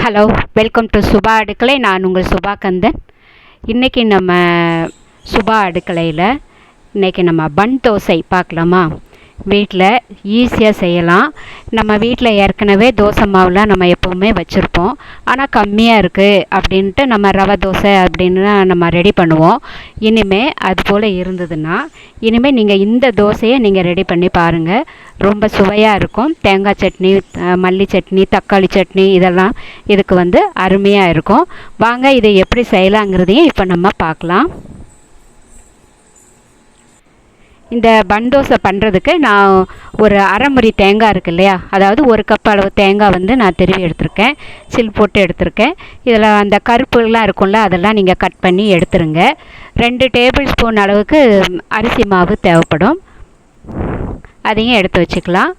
Hello welcome to Subha அடுக்கலை நான் உங்கள் சுபா கந்தன் இன்றைக்கி நம்ம சுபா அடுக்கலையில் இன்றைக்கி நம்ம பன் தோசை பார்க்கலாமா? வீட்டில் ஈஸியாக செய்யலாம். நம்ம வீட்டில் ஏற்கனவே தோசை மாவுலாம் நம்ம எப்போவுமே வச்சுருப்போம். ஆனால் கம்மியாக இருக்குது அப்படின்ட்டு நம்ம ரவை தோசை அப்படின்னு நம்ம ரெடி பண்ணுவோம். இனிமே அது போல் இருந்ததுன்னா இனிமேல் நீங்கள் இந்த தோசையை நீங்கள் ரெடி பண்ணி பாருங்கள் ரொம்ப சுவையாக இருக்கும். தேங்காய் சட்னி மல்லி சட்னி தக்காளி சட்னி இதெல்லாம் இதுக்கு வந்து அருமையாக இருக்கும். வாங்க இதை எப்படி செய்யலாங்கிறதையும் இப்போ நம்ம பார்க்கலாம். இந்த பன் தோசை பண்ணுறதுக்கு நான் ஒரு அரைமுறி தேங்காய் இருக்கு இல்லையா? அதாவது ஒரு கப் அளவு தேங்காய் வந்து நான் திருவி எடுத்திருக்கேன். சில் போட்டு எடுத்திருக்கேன். இதில் அந்த கருப்புலாம் இருக்கும்ல அதெல்லாம் நீங்கள் கட் பண்ணி எடுத்துருங்க. ரெண்டு டேபிள் ஸ்பூன் அளவுக்கு அரிசி மாவு தேவைப்படும். அதையும் எடுத்து வச்சுக்கலாம்.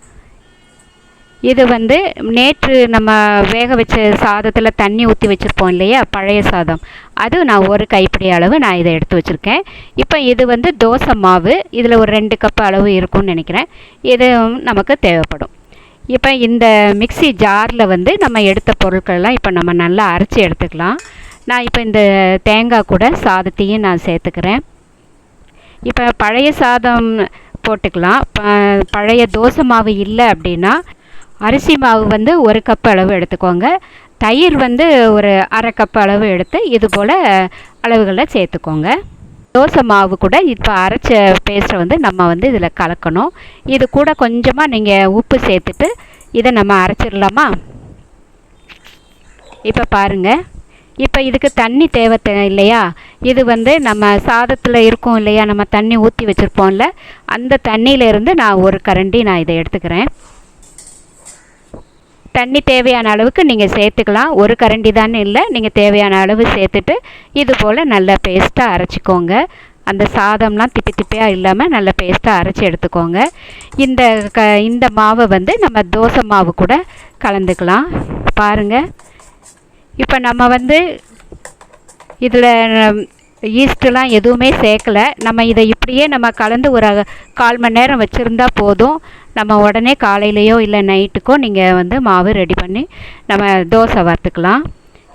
இது வந்து நேற்று நம்ம வேக வச்ச சாதத்தில் தண்ணி ஊற்றி வச்சுருப்போம் இல்லையா? பழைய சாதம். அது நான் ஒரு கைப்பிடி அளவு நான் இதை எடுத்து வச்சுருக்கேன். இப்போ இது வந்து தோசை மாவு. இதில் ஒரு ரெண்டு கப் அளவு இருக்கும்னு நினைக்கிறேன். இது நமக்கு தேவைப்படும். இப்போ இந்த மிக்ஸி ஜாரில் வந்து நம்ம எடுத்த பொருட்கள்லாம் இப்போ நம்ம நல்லா அரைச்சி எடுத்துக்கலாம். நான் இப்போ இந்த தேங்காய் கூட சாதத்தையும் நான் சேர்த்துக்கிறேன். இப்போ பழைய சாதம் போட்டுக்கலாம். ப- பழைய தோசை மாவு இல்லை அப்படின்னா அரிசி மாவு வந்து ஒரு கப் அளவு எடுத்துக்கோங்க. தயிர் வந்து ஒரு அரை கப் அளவு எடுத்து இது போல் அளவுகளில் சேர்த்துக்கோங்க. தோசை மாவு கூட இப்போ அரைச்ச பேஸ்ட்டை வந்து நம்ம வந்து இதில் கலக்கணும். இது கூட கொஞ்சமாக நீங்கள் உப்பு சேர்த்துட்டு இதை நம்ம அரைச்சிடலாமா? இப்போ பாருங்கள் இப்போ இதுக்கு தண்ணி தேவை இல்லையா? இது வந்து நம்ம சாதத்தில் இருக்கும் இல்லையா? நம்ம தண்ணி ஊற்றி வச்சுருப்போம்ல. அந்த தண்ணியிலேருந்து நான் ஒரு கரண்டி நான் இதை எடுத்துக்கிறேன். தண்ணி தேவையான அளவுக்கு நீங்கள் சேர்த்துக்கலாம். ஒரு கரண்டி தானே இல்லை. நீங்கள் தேவையான அளவு சேர்த்துட்டு இது போல் நல்ல பேஸ்ட்டாக அரைச்சிக்கோங்க. அந்த சாதம்லாம் திப்பி திப்பியாக இல்லாமல் நல்ல பேஸ்ட்டாக அரைச்சி எடுத்துக்கோங்க. இந்த க இந்த மாவை வந்து நம்ம தோசை மாவு கூட கலந்துக்கலாம். பாருங்கள் இப்போ நம்ம வந்து இதில் ஈஸ்ட்லாம் எதுவுமே சேர்க்கலை. நம்ம இதை இப்படியே நம்ம கலந்து ஒரு கால் மணி நேரம் வச்சுருந்தா போதும். நம்ம உடனே காலையிலையோ இல்லை நைட்டுக்கோ நீங்கள் வந்து மாவு ரெடி பண்ணி நம்ம தோசை வறுத்துக்கலாம்.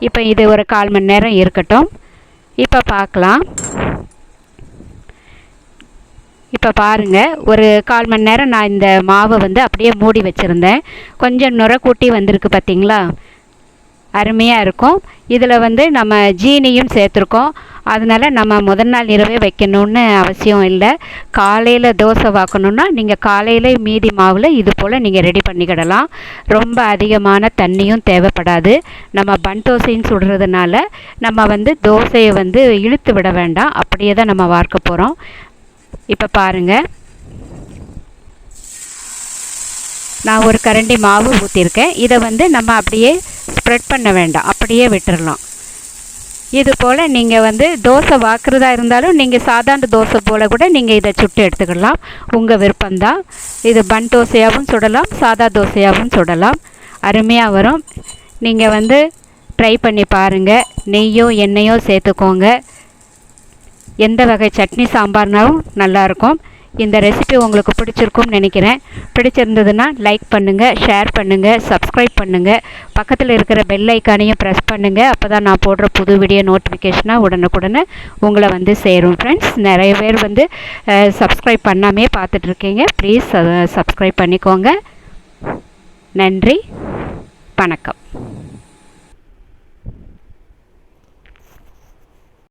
இப்போ இது ஒரு கால் மணி நேரம் இருக்கட்டும். இப்போ பார்க்கலாம் இப்போ பாருங்கள் ஒரு கால் மணி நேரம் நான் இந்த மாவை வந்து அப்படியே மூடி வச்சுருந்தேன். கொஞ்சம் நுர கூட்டி வந்திருக்கு பார்த்தீங்களா அருமையாக இருக்கும். இதில் வந்து நம்ம ஜீனியும் சேர்த்துருக்கோம். அதனால் நம்ம முதல் நாள் இரவே வைக்கணும்னு அவசியம் இல்லை. காலையில் தோசை வாக்கணுன்னா நீங்கள் காலையில் மீதி மாவில் இது போல் நீங்கள் ரெடி பண்ணிக்கிடலாம். ரொம்ப அதிகமான தண்ணியும் தேவைப்படாது. நம்ம பன் தோசைன்னு சுடுறதுனால நம்ம வந்து தோசையை வந்து இழுத்து விட வேண்டாம். அப்படியே தான் நம்ம வார்க்க போகிறோம் இப்போ பாருங்கள் நான் ஒரு கரண்டி மாவு ஊற்றிருக்கேன் இதை வந்து நம்ம அப்படியே ஸ்ப்ரெட் பண்ண வேண்டாம். அப்படியே விட்டுடலாம் இது போல் நீங்கள் வந்து தோசை வாக்குறதா இருந்தாலும் நீங்கள் சாதாரண தோசை போல் கூட நீங்கள் இதை சுட்டு எடுத்துக்கலாம். உங்கள் விருப்பம்தான். இது பன் தோசையாகவும் சுடலாம் சாதா தோசையாகவும் சுடலாம். அருமையாக வரும். நீங்கள் வந்து ட்ரை பண்ணி பாருங்கள் நெய்யோ எண்ணெயோ சேர்த்துக்கோங்க. எந்த வகை சட்னி சாம்பார்னாலும் நல்லாயிருக்கும் இந்த ரெசிபி உங்களுக்கு பிடிச்சிருக்கும்னு நினைக்கிறேன். பிடிச்சிருந்ததுன்னா லைக் பண்ணுங்கள் ஷேர் பண்ணுங்கள் சப்ஸ்கிரைப் பண்ணுங்கள் பக்கத்தில் இருக்கிற பெல் ஐக்கானையும் ப்ரெஸ் பண்ணுங்கள் அப்போ தான் நான் போடுற புது வீடியோ நோட்டிஃபிகேஷனாக உடனுக்குடனே உங்களை வந்து சேரும் ஃப்ரெண்ட்ஸ் நிறைய பேர் வந்து சப்ஸ்கிரைப் பண்ணாமே பார்த்துட்ருக்கீங்க. ப்ளீஸ் சப்ஸ்கிரைப் பண்ணிக்கோங்க. நன்றி. வணக்கம்.